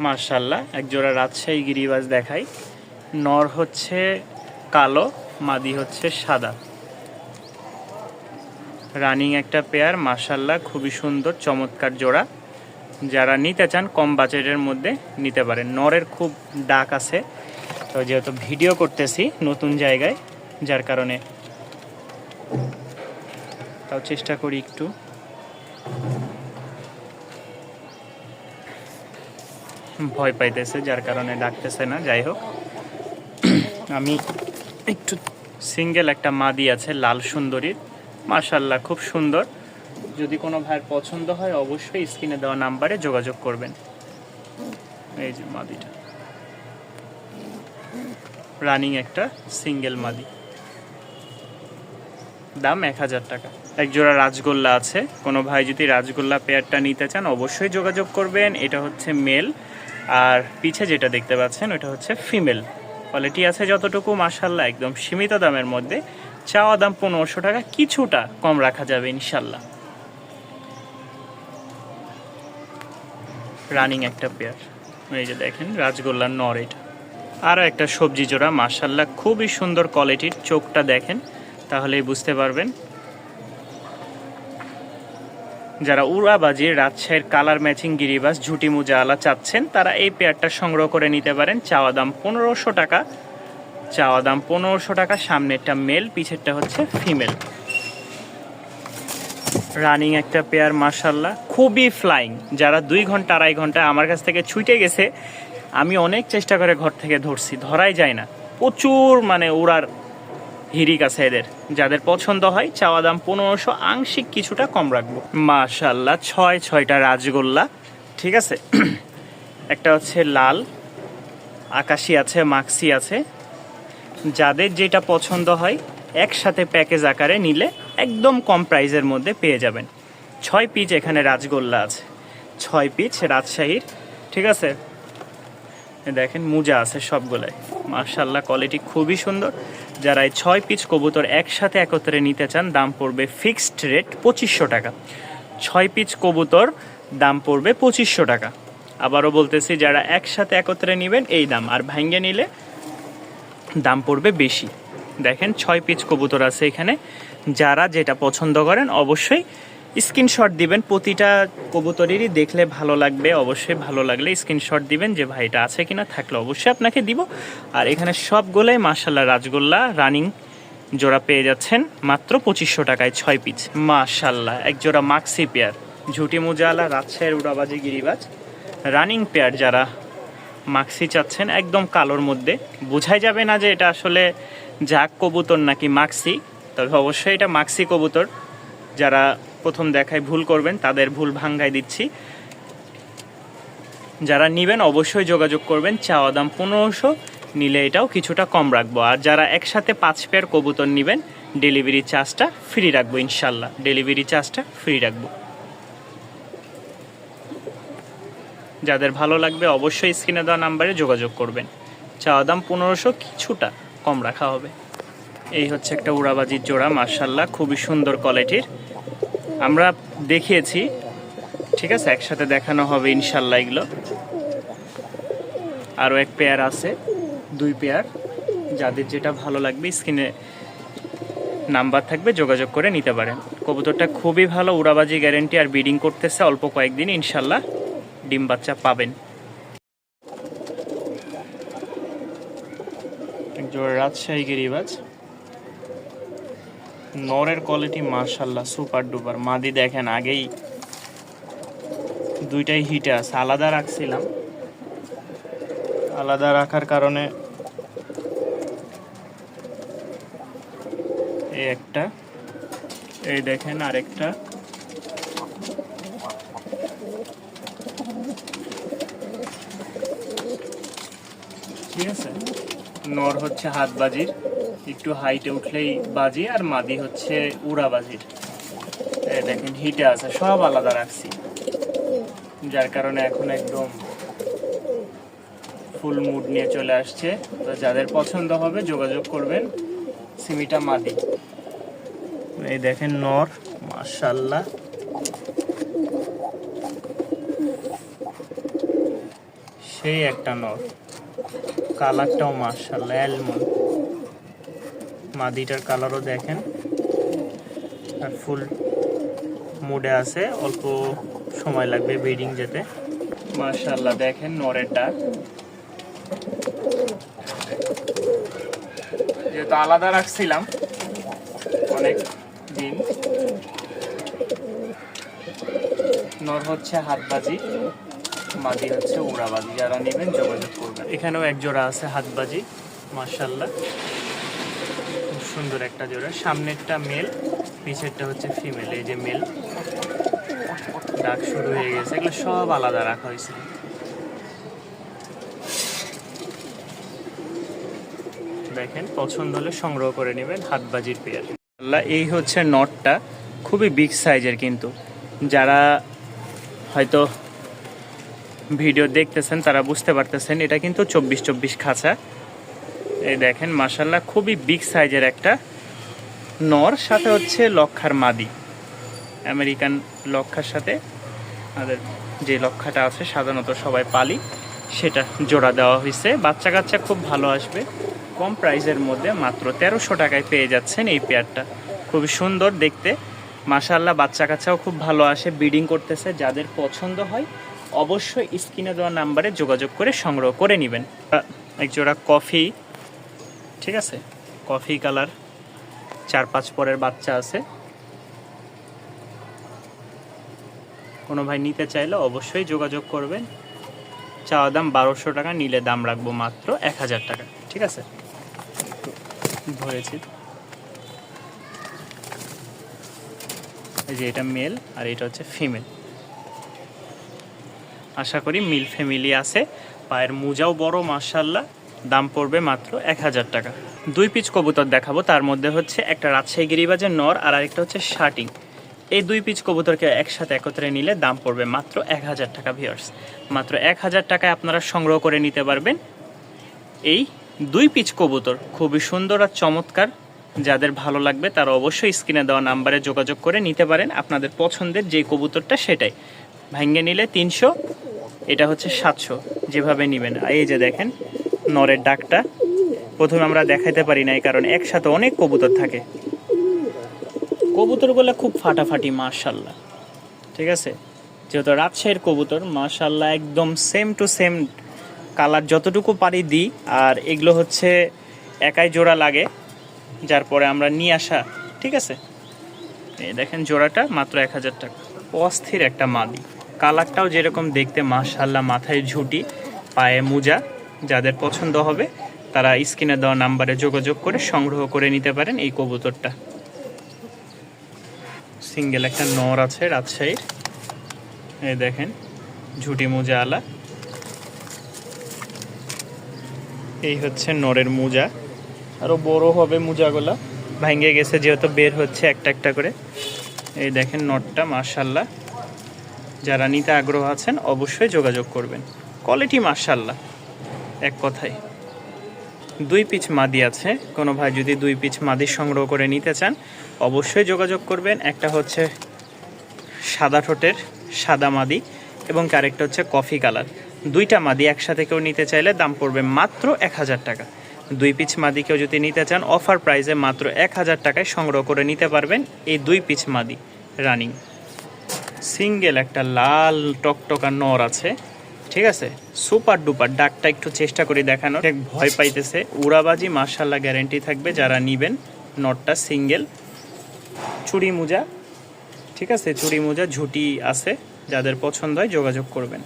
মার্শাল্লাহ, এক জোড়া রাজশাহী গিরিবাজ দেখাই। নর হচ্ছে কালো, মাদি হচ্ছে সাদা। রানিং একটা পেয়ার, মার্শাল্লাহ, খুবই সুন্দর, চমৎকার জোড়া। যারা নিতে চান, কম বাজেটের মধ্যে নিতে পারেন। নরের খুব ডাক আছে। তো যেহেতু ভিডিও করতেছি নতুন জায়গায়, যার কারণে তাও চেষ্টা করি একটু। ভয় পাইতেছে, যার কারণে ডাকতেছে না, যাই হোক। আমি একটু সিঙ্গেল একটা মাদি আছে, লাল সুন্দরীর। মার্শাল্লাহ খুব সুন্দর। যদি কোনো ভাইয়ের পছন্দ হয়, অবশ্যই স্ক্রিনে দেওয়া নাম্বারে যোগাযোগ করবেন। এই যে মাদিটা। রানিং একটা সিঙ্গেল মাদি। দাম এক হাজার টাকা। এক জোড়া রাজগোল্লা আছে। কোনো ভাই যদি রাজগোল্লা পেয়ারটা নিতে চান, অবশ্যই যোগাযোগ করবেন। এটা হচ্ছে মেল। আর পিছে যেটা দেখতে পাচ্ছেন, ওটা হচ্ছে ফিমেল। কোয়ালিটি আছে যতটুকু মাসাল্লাহ একদম সীমিত দামের মধ্যে। চাওয়া দাম পনেরোশো টাকা, কিছুটা কম রাখা যাবে ইনশাল্লাহ রানিং একটা পেয়ার এই যে দেখেন, রাজগোল্লার নর এটা আরও একটা সবজি জোড়া মাসাল্লাহ খুবই সুন্দর কোয়ালিটির চোখটা দেখেন, তাহলেই বুঝতে পারবেন। যারা উড়াবাজির রাজশাহীর কালার ম্যাচিং গিরিবাস ঝুটি মুজা আলা চাচ্ছেন, তারা এই পেয়ারটা সংগ্রহ করে নিতে পারেন। চাওয়া দাম পনেরোশো টাকা। চাওয়া দাম পনেরোশো টাকা, সামনেরটা মেল, পিছেরটা হচ্ছে ফিমেল। রানিং একটা পেয়ার মার্শাল্লাহ খুবই ফ্লাইং যারা দুই ঘণ্টা, আড়াই ঘণ্টা আমার কাছ থেকে ছুটে গেছে, আমি অনেক চেষ্টা করে ঘর থেকে ধরছি, ধরাই যায় না। প্রচুর মানে উড়ার হিরিক এদের। যাদের পছন্দ হয়, চাওয়া দাম পনেরোশো, আংশিক কিছুটা কম রাখব। মাশাল্লাহ ছয় ছয়টা রাজগোল্লা, ঠিক আছে? একটা হচ্ছে লাল, আকাশি আছে, মাক্সি আছে। যাদের যেটা পছন্দ হয়, একসাথে প্যাকেজ আকারে নিলে একদম কম প্রাইজের মধ্যে পেয়ে যাবেন। ছয় পিচ এখানে রাজগোল্লা আছে। ছয় পিচ রাজশাহীর, ঠিক আছে? দেখেন মুজা আছে সবগুলাই। মার্শাল্লাহ কোয়ালিটি খুবই সুন্দর। যারা এই ছয় পিচ কবুতর একসাথে একত্রে নিতে চান, দাম পড়বে ফিক্সড রেট পঁচিশশো টাকা। ছয় পিচ কবুতর, দাম পড়বে পঁচিশশো টাকা। আবারও বলতেছি, যারা একসাথে একত্রে নেবেন, এই দাম। আর ভাঙ্গে নিলে দাম পড়বে বেশি। দেখেন ছয় পিচ কবুতর আছে এখানে। যারা যেটা পছন্দ করেন, অবশ্যই স্ক্রিনশট দিবেন, প্রতিটা কবুতরেরই দেখলে ভালো লাগবে, অবশ্যই ভালো লাগলে স্ক্রিনশট দিবেন যে ভাইটা আছে কিনা, থাকলে অবশ্যই আপনাকে দিব। আর এখানে সবগুলোই মার্শাল্লাহ রাজগোল্লা রানিং জোড়া পেয়ে যাচ্ছেন, মাত্র পঁচিশশো টাকায় ছয় পিচ মাশাল্লাহ এক জোড়া মাক্সি পেয়ার, ঝুটি মুজালা, রাজশাহীর উড়াবাজি গিরিবাজ। রানিং পেয়ার যারা মাক্সি চাচ্ছেন, একদম কালোর মধ্যে। বোঝাই যাবে না যে এটা আসলে জাক কবুতর নাকি মাক্সি, তবে অবশ্যই এটা মাক্সি কবুতর। যারা প্রথম দেখায় ভুল করবেন, তাদের ভুল ভাঙ্গাই দিচ্ছি। যারা নেবেন অবশ্যই যোগাযোগ করবেন, চাওয়া দাম পনেরোশো, নিলে এটাও কিছুটা কম রাখব। আর যারা একসাথে পাঁচ পেয়ার কবুতর নেবেন, ডেলিভারি চার্জটা ফ্রি রাখব, ইনশাল্লাহ। ডেলিভারি চার্জটা ফ্রি রাখব। যাদের ভালো লাগবে অবশ্যই স্ক্রিনে দেওয়া নাম্বারে যোগাযোগ করবেন। চাওয়া দাম পনেরোশো, কিছুটা কম রাখা হবে। এই হচ্ছে একটা উড়াবাজির জোড়া মার্শাল্লাহ খুবই সুন্দর কোয়ালিটির। আমরা দেখিয়েছি। ঠিক আছে, একসাথে দেখানো হবে ইনশাল্লাহ এগুলো। আরও এক পেয়ার আছে, দুই পেয়ার যাদের যেটা ভালো লাগবে স্ক্রিনে নাম্বার থাকবে, যোগাযোগ করে নিতে পারেন। কবুতরটা খুবই ভালো, উড়াবাজি গ্যারেন্টি আর ব্রিডিং করতেছে অল্প কয়েকদিন, ইনশাল্লাহ ডিম বাচ্চা পাবেন। একজোড়া রাজশাহী গিরিবাজ। নরের কোয়ালিটি মাশাল্লাহ সুপার ডুপার মাদি দেখেন, আগেই দুইটাই হিটে আছে। আলাদা রাখছিলাম। আলাদা রাখার কারণে এই একটা, এই দেখেন আরেকটা। ঠিক আছে? নর হচ্ছে হাত বাজির একটু হাইটে উঠলেই বাজি আর মাদি হচ্ছে উড়া বাজির। দেখেন, হিটে আছে, সব আলাদা রাখছি। যার কারণে এখন একদম ফুল মুড নিয়ে চলে আসছে। তো যাদের পছন্দ হবে, যোগাযোগ করবেন সিমিটা মাদি। এই দেখেন নর মাশাল্লাহ সেই একটা নর, কালারটাও মার্শাল্লাহ অ্যালমন মাদিটার কালারও দেখেন। আর ফুল মুডে আছে, অল্প সময় লাগবে ব্রিডিং যেতে। মার্শাল্লাহ দেখেন নরের ডাক। যেহেতু আলাদা রাখছিলাম, অনেক দিন। নর হচ্ছে হাতবাজি, মাদি হচ্ছে উড়াবাজি। যারা নেবেন যোগাযোগ করবেন। এখানেও এক জোড়া আছে হাতবাজি মার্শাল্লাহ সুন্দর একটা জোড়া। সামনেরটা মেল পিছেরটা হচ্ছে ফিমেল এই যে মেল ডাক শুরু হয়ে গেছে। এগুলো সব আলাদা রাখা হয়েছে। দেখেন, পছন্দ হলে সংগ্রহ করে নেবেন হাতবাজির পেয়ার। আল্লাহ, এই হচ্ছে নটটা খুবই বিগ সাইজের কিন্তু। যারা হয়তো ভিডিও দেখতেছেন, তারা বুঝতে পারতেছেন, এটা কিন্তু চব্বিশ চব্বিশ খাঁচা। এই দেখেন মাসাল্লাহ খুবই বিগ সাইজের একটা নর, সাথে হচ্ছে লক্ষার মাদি। আমেরিকান লক্ষার সাথে আমাদের যে লক্ষাটা আছে, সাধারণত সবাই পালি, সেটা জোড়া দেওয়া হয়েছে। বাচ্চা কাচ্চা খুব ভালো আসবে। কম প্রাইজের মধ্যে মাত্র তেরোশো টাকায় পেয়ে যাচ্ছেন এই পেয়ারটা খুবই সুন্দর দেখতে। মাশাল্লাহ বাচ্চা কাচ্চাও খুব ভালো আসে ব্রিডিং করতেছে। যাদের পছন্দ হয়, অবশ্যই স্ক্রিনে দেওয়া নাম্বারে যোগাযোগ করে সংগ্রহ করে নেবেন। এক জোড়া কফি ঠিক আছে? কফি কালার চার পাঁচ পরের বাচ্চা আছে। কোনো ভাই নিতে চাইলে অবশ্যই যোগাযোগ করবেন। চাওয়া দাম বারোশো টাকা, নিলে দাম রাখব মাত্র এক হাজার টাকা। ঠিক আছে? ধরেছি। এই যে এটা মেল আর এটা হচ্ছে ফিমেল আশা করি মিল ফ্যামিলি আছে। পায়ের মোজাও বড় মার্শাল্লাহ দাম পড়বে মাত্র এক হাজার টাকা। দুই পিচ কবুতর দেখাবো, তার মধ্যে হচ্ছে একটা রাজশাহী গিরিবাজের নর আর আরেকটা হচ্ছে শার্টিং এই দুই পিচ কবুতরকে একসাথে একত্রে নিলে দাম পড়বে মাত্র এক হাজার টাকা ভিওর্স মাত্র এক হাজার টাকায় আপনারা সংগ্রহ করে নিতে পারবেন এই দুই পিচ কবুতর। খুবই সুন্দর আর চমৎকার। যাদের ভালো লাগবে তারা অবশ্যই স্ক্রিনে দেওয়া নাম্বারে যোগাযোগ করে নিতে পারেন। আপনাদের পছন্দের যে কবুতরটা সেটাই। ভাঙ্গে নিলে তিনশো, এটা হচ্ছে সাতশো। যেভাবে নেবেন। এই যে দেখেন নরের ডাকটা। প্রথমে আমরা দেখাইতে পারি না এই কারণে একসাথে অনেক কবুতর থাকে। কবুতরগুলো খুব ফাটাফাটি মার্শাল্লাহ ঠিক আছে? যেহেতু রাজশাহীর কবুতর মার্শাল্লাহ একদম সেম টু সেম কালার যতটুকু পারি দিই। আর এগুলো হচ্ছে একাই জোড়া লাগে, যার পরে আমরা নিয়ে আসা, ঠিক আছে? এই দেখেন জোড়াটা, মাত্র এক হাজার টাকা। অস্থির একটা মাদি। কালারটাও যেরকম দেখতে মাশাল্লাহ মাথায় ঝুটি, পায়ে মোজা। যাদের পছন্দ হবে, তারা স্ক্রিনে দেওয়া নাম্বারে যোগাযোগ করে সংগ্রহ করে নিতে পারেন এই কবুতরটা। সিঙ্গেল একটা নর আছে রাজশাহীর। এই দেখেন, ঝুটি মোজা আলা। এই হচ্ছে নরের মোজা। আরও বড় হবে মোজাগুলা। ভেঙে গেছে, যেহেতু বের হচ্ছে একটা একটা করে। এই দেখেন নটটা মার্শাল্লাহ যারা নিতে আগ্রহ আছেন, অবশ্যই যোগাযোগ করবেন। কোয়ালিটি মার্শাল্লাহ এক কথায়। দুই পিচ মাদি আছে। কোনো ভাই যদি দুই পিচ মাদি সংগ্রহ করে নিতে চান, অবশ্যই যোগাযোগ করবেন। একটা হচ্ছে সাদা ঠোঁটের সাদা মাদি এবং আরেকটা হচ্ছে কফি কালার। দুইটা মাদি একসাথে কেউ নিতে চাইলে দাম পড়বে মাত্র এক হাজার টাকা। দুই পিচ মাদি কেউ যদি নিতে চান, অফার প্রাইসে মাত্র এক হাজার টাকায় সংগ্রহ করে নিতে পারবেন এই দুই পিচ মাদি রানিং। সিঙ্গেল একটা লাল টকটকা নর আছে। ঠিক আছে? সুপার ডুপার ডাকটা একটু চেষ্টা করে দেখানো এক ভয় পাইতেছে। উড়াবাজি মার্শাল্লাহ গ্যারেন্টি থাকবে যারা নিবেন। নটটা সিঙ্গেল চুড়ি মোজা। ঠিক আছে? চুড়ি মোজা, ঝুটি আছে। যাদের পছন্দ হয় যোগাযোগ করবেন।